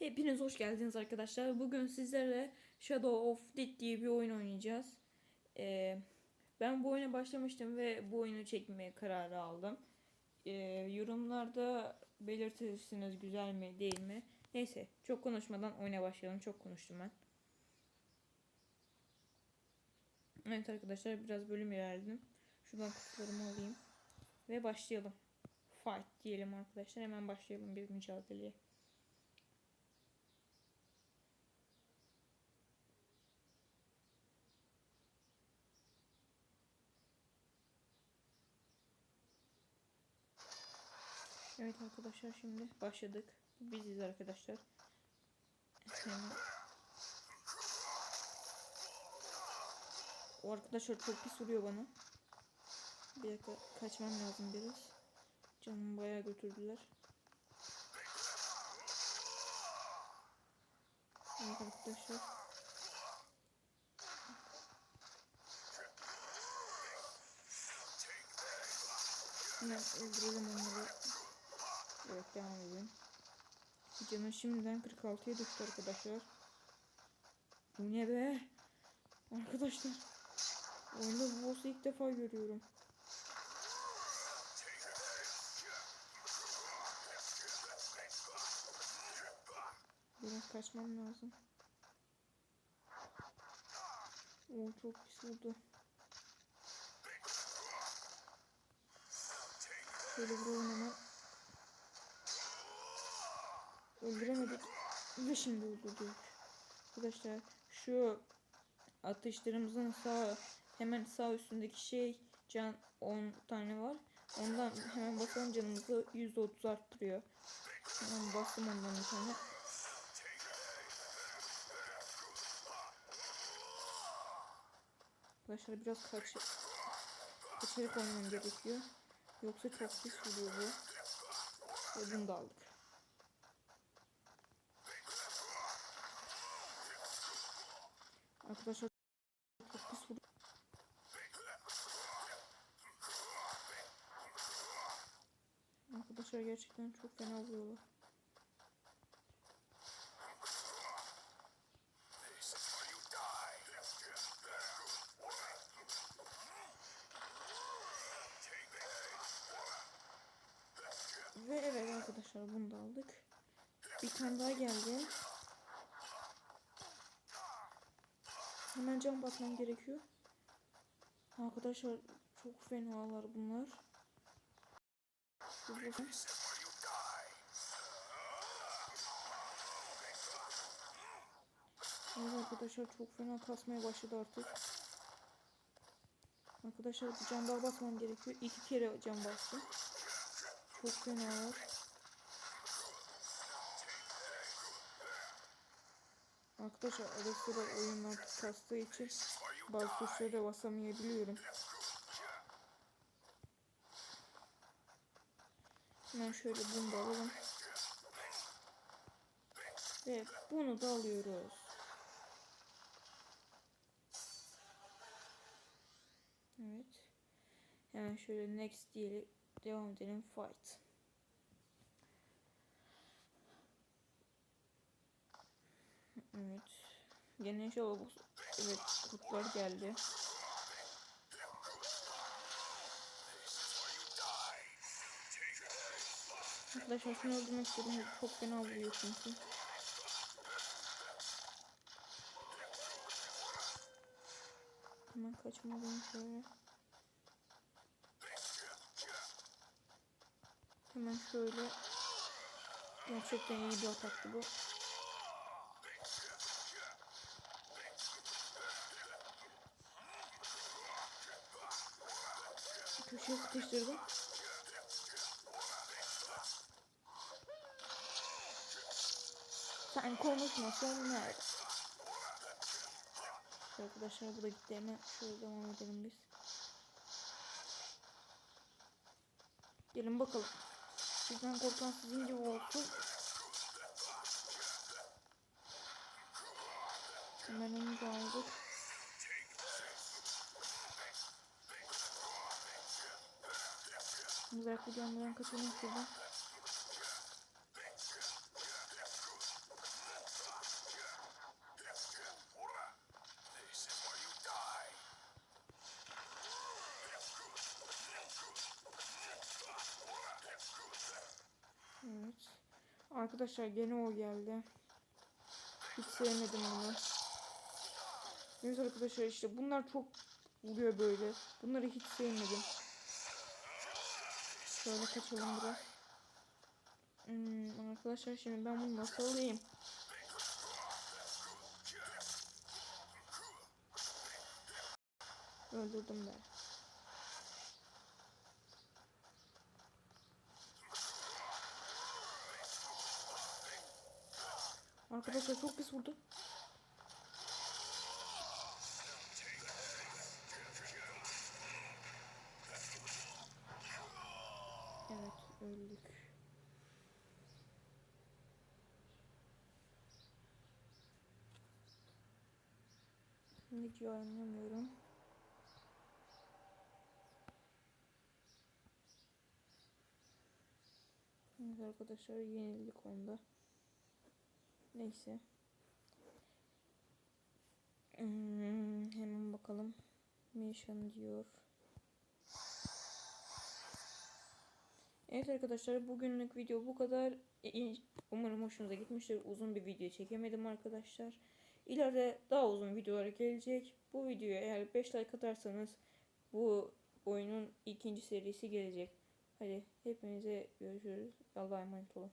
Hepiniz hoş geldiniz arkadaşlar. Bugün sizlerle Shadow of Dead diye bir oyun oynayacağız. Ee, ben bu oyuna başlamıştım ve bu oyunu çekmeye kararı aldım. Ee, yorumlarda belirtirsiniz güzel mi değil mi. Neyse çok konuşmadan oyuna başlayalım. Çok konuştum ben. Evet arkadaşlar biraz bölüm ilerledim. Şuradan kutularımı alayım. Ve başlayalım. Fight diyelim arkadaşlar. Hemen başlayalım bir mücadeleye. Evet arkadaşlar şimdi başladık. Biziz arkadaşlar. O arkadaşlar çok pis vuruyor bana. Bir dakika kaçmam lazım biraz. Canımı bayağı götürdüler. Evet arkadaşlar. Hemen öldürelim onları. Evet devam edelim. Canım şimdiden 46'ya düştü arkadaşlar. Bu ne be? Arkadaşlar. Oyunda boss'u ilk defa görüyorum. Biraz kaçmam lazım. Oo çok pis oldu. Şöyle vuralım hemen. Öldüremedik. Ve şimdi öldürdük. Arkadaşlar şu atışlarımızın sağ hemen sağ üstündeki şey can 10 tane var. Ondan hemen basalım canımızı %30 arttırıyor. Hemen bastım ondan bir tane. Arkadaşlar biraz kaç kaçarak oynamam gerekiyor. Yoksa çok pis vuruyor bu. Ve bunu da aldık. Arkadaşlar çok pis vuruyor. Arkadaşlar gerçekten çok fena vuruyorlar. Ve evet arkadaşlar bunu da aldık. Bir tane daha geldi. Hemen cam basmam gerekiyor. Arkadaşlar çok fenalar bunlar. Evet arkadaşlar çok fena kasmaya başladı artık. Arkadaşlar cam daha basmam gerekiyor. İki kere cam bastım. Çok fenalar. Arkadaşlar ara sıra oyunlar kastığı için bazı tuşlara basamayabiliyorum. Hemen şöyle bunu da alalım. Ve bunu da alıyoruz. Evet. Hemen şöyle next diye devam edelim fight. Evet. Gene inşallah bu evet kurtlar geldi. Arkadaşlar şunu öldürmek istedim. Çok fena vuruyor çünkü. Hemen kaçmalıyım şöyle. Hemen şöyle. Gerçekten iyi bir ataktı bu. Sıkıştırdım. Sen konuşma son nerede? Arkadaşlar bu da gitti hemen şöyle devam edelim biz. Gelin bakalım. Sizden korkan sizin gibi olsun. Hemen onu da aldık. Mızrak videomdan kaçırmak istedim. Evet. Arkadaşlar gene o geldi. Hiç sevmedim bunu. Neyse arkadaşlar işte bunlar çok vuruyor böyle. Bunları hiç sevmedim. Şöyle kaçalım biraz. Hmm, arkadaşlar şimdi ben bunu nasıl alayım? Öldürdüm ben. Arkadaşlar çok pis vurdu. Evet öldük. Video anlamıyorum. Evet arkadaşlar yenildik onda. Neyse. Hmm, hemen bakalım. Mission diyor. Evet arkadaşlar bugünlük video bu kadar. E, Umarım hoşunuza gitmiştir. Uzun bir video çekemedim arkadaşlar. İleride daha uzun videolar gelecek. Bu videoya eğer 5 like atarsanız bu oyunun ikinci serisi gelecek. Hadi hepinize görüşürüz. Allah'a emanet olun.